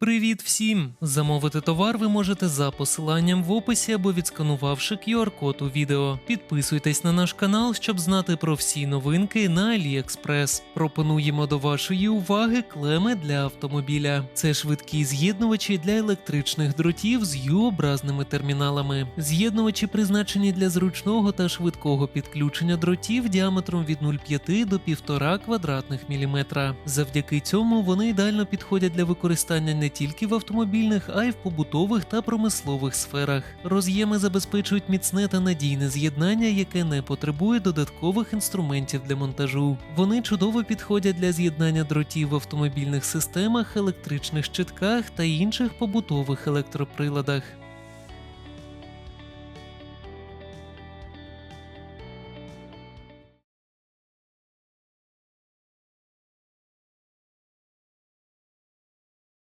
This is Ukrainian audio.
Привіт всім! Замовити товар ви можете за посиланням в описі або відсканувавши QR-код у відео. Підписуйтесь на наш канал, щоб знати про всі новинки на AliExpress. Пропонуємо до вашої уваги клеми для автомобіля. Це швидкі з'єднувачі для електричних дротів з U-образними терміналами. З'єднувачі призначені для зручного та швидкого підключення дротів діаметром від 0,5 до 1,5 квадратних міліметра. Завдяки цьому вони ідеально підходять для використання не тільки в автомобільних, а й в побутових та промислових сферах. Роз'єми забезпечують міцне та надійне з'єднання, яке не потребує додаткових інструментів для монтажу. Вони чудово підходять для з'єднання дротів в автомобільних системах, електричних щитках та інших побутових електроприладах.